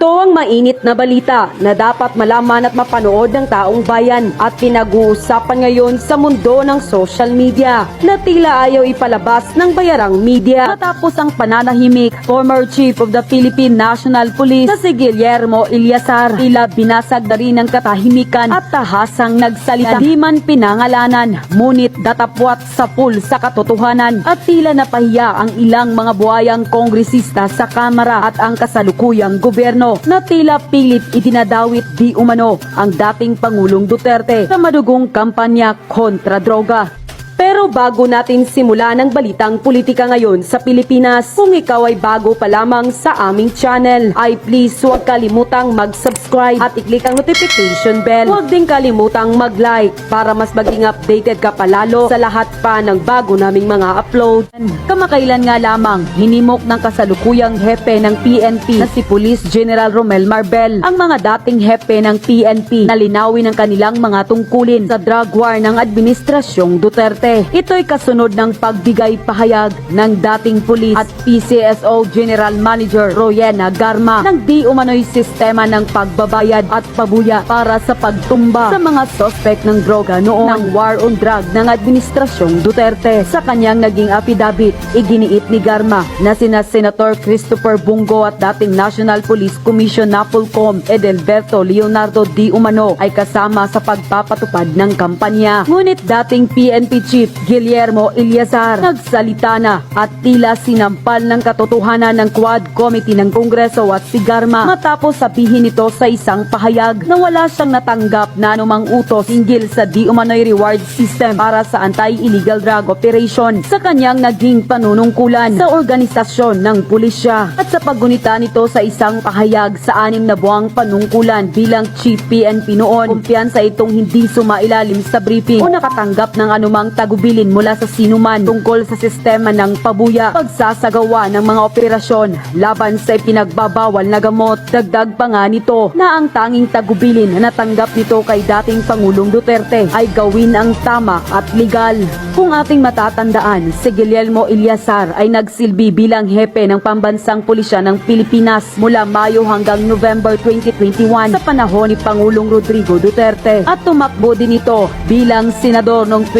Ito ang mainit na balita na dapat malaman at mapanood ng taong bayan at pinag-uusapan ngayon sa mundo ng social media na tila ayaw ipalabas ng bayarang media. Matapos ang pananahimik, former Chief of the Philippine National Police na si Guillermo Ilyasar tila binasag na rin ng katahimikan at tahasang nagsalita. Di man pinangalanan, ngunit datapwat sa pool sa katotohanan at tila napahiya ang ilang mga buhayang kongresista sa Kamara at ang kasalukuyang gobyerno na tila pilit itinadawit di umano ang dating Pangulong Duterte sa madugong kampanya kontra droga. Pero bago natin simulan ang balitang politika ngayon sa Pilipinas, kung ikaw ay bago pa lamang sa aming channel, ay please huwag kalimutang mag-subscribe at i-click ang notification bell. Huwag din kalimutang mag-like para mas maging updated ka palalo sa lahat pa ng bago naming mga upload. Kamakailan nga lamang, hinimok ng kasalukuyang hepe ng PNP na si Police General Romel Marbel ang mga dating hepe ng PNP na linawin ang kanilang mga tungkulin sa drug war ng Administrasyong Duterte. Ito'y kasunod ng pagbigay pahayag ng dating pulis at PCSO General Manager Royena Garma ng di umano'y sistema ng pagbabayad at pabuya para sa pagtumba sa mga sospek ng droga noon ng war on drug ng Administrasyong Duterte. Sa kanyang naging affidavit, iginiit ni Garma na sina Senator Christopher Bungo at dating National Police Commission Napolcom Edelberto Leonardo Di Umano ay kasama sa pagpapatupad ng kampanya. Ngunit dating PNP Chief Guillermo Ilyasar nagsalita na at tila sinampal ng katotohanan ng Quad Committee ng Kongreso at si Garma matapos sabihin ito sa isang pahayag na wala siyang natanggap na anumang utos hinggil sa di umano'y reward system para sa anti-illegal drug operation sa kanyang naging panunungkulan sa organisasyon ng pulisya. At sa paggunita nito sa isang pahayag sa anim na buwang panungkulan bilang Chief PNP noon kumpiyansa itong hindi sumailalim sa briefing o nakatanggap ng anumang tagubilin mula sa sinuman tungkol sa sistema ng pabuya pagsasagawa ng mga operasyon. Laban sa ipinagbabawal na gamot dagdag pa nga nito na ang tanging tagubilin na natanggap nito kay dating Pangulong Duterte ay gawin ang tama at legal. Kung ating matatandaan si Guillermo Ilyasar ay nagsilbi bilang hepe ng pambansang pulisya ng Pilipinas mula Mayo hanggang November 2021 sa panahon ni Pangulong Rodrigo Duterte. At tumakbo din ito bilang senador noong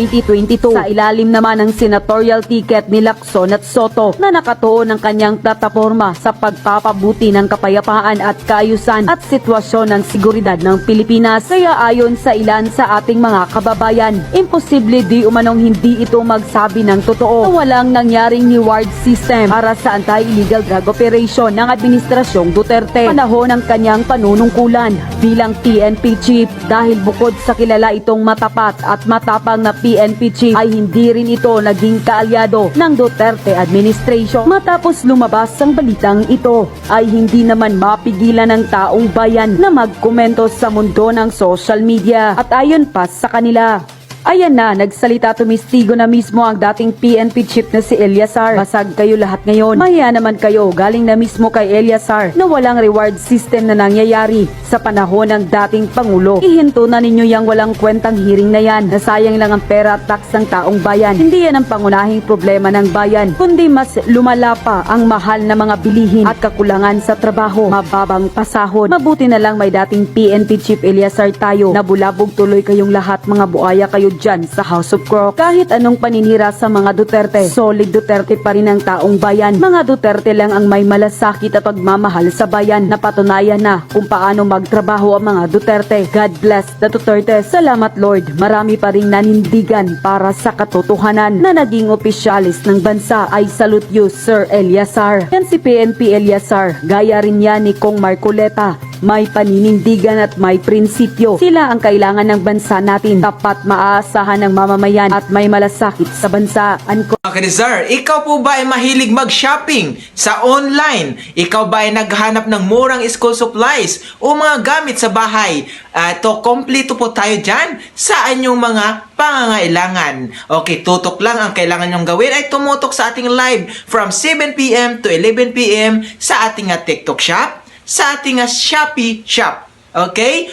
2022 sa ilalim naman ng senatorial ticket ni Lacson at Soto na nakatuon ng kanyang plataforma sa pagpapabuti ng kapayapaan at kaayusan at sitwasyon ng seguridad ng Pilipinas. Kaya ayon sa ilan sa ating mga kababayan, imposible di umanong hindi ito magsabi ng totoo na walang nangyaring reward system. Para sa anti-illegal drug operation ng Administrasyong Duterte? Panahon ng kanyang panunungkulan bilang PNP chief. Dahil bukod sa kilala itong matapat at matapang na PNP chief ay hindi rin ito naging kaalyado ng Duterte administration. Matapos lumabas ang balitang ito ay hindi naman mapigilan ng taong bayan na magkomento sa mundo ng social media at ayon pa sa kanila. Ayan na, nagsalita tumistigo na mismo ang dating PNP chief na si Eliasar. Basag kayo lahat ngayon. Maya naman kayo, galing na mismo kay Eliasar na walang reward system na nangyayari sa panahon ng dating Pangulo. Ihinto na ninyo yung walang kwentang hearing na yan. Nasayang lang ang pera at tax ng taong bayan. Hindi yan ang pangunahing problema ng bayan, kundi mas lumala pa ang mahal na mga bilihin at kakulangan sa trabaho, mababang pasahod. Mabuti na lang may dating PNP chief Eliasar tayo na bulabog tuloy kayong lahat mga buaya kayo dyan sa House of Croc. Kahit anong paninira sa mga Duterte, solid Duterte pa rin ang taong bayan. Mga Duterte lang ang may malasakit at pagmamahal sa bayan. Napatunayan na kung paano magtrabaho ang mga Duterte. God bless the Duterte. Salamat Lord. Marami pa ring nanindigan para sa katotohanan na naging opisyalis ng bansa. I salute you, Sir Eliasar. Yan si PNP Eliasar. Gaya rin yan ni Kong Marcoleta may paninindigan at may prinsipyo. Sila ang kailangan ng bansa natin. Tapat maaasahan ng mamamayan at may malasakit sa bansa. Anko Mga Kanizar, ikaw po ba ay mahilig mag-shopping sa online? Ikaw ba ay naghanap ng murang school supplies o mga gamit sa bahay? Uh, to kompleto po tayo dyan sa inyong mga pangangailangan. Okay, tutok lang ang kailangan nyong gawin ay tumutok sa ating live from 7pm to 11pm sa ating uh, TikTok shop, sa ating uh, Shopee shop. Okay?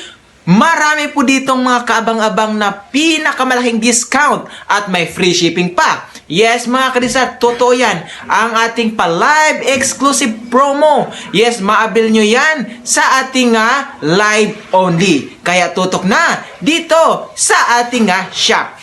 Marami po ditong mga kaabang-abang na pinakamalaking discount at may free shipping pa. Yes, mga karisat, totoo yan. Ang ating pa-live exclusive promo. Yes, maabil nyo yan sa ating ah, live only. Kaya tutok na dito sa ating ah, shop.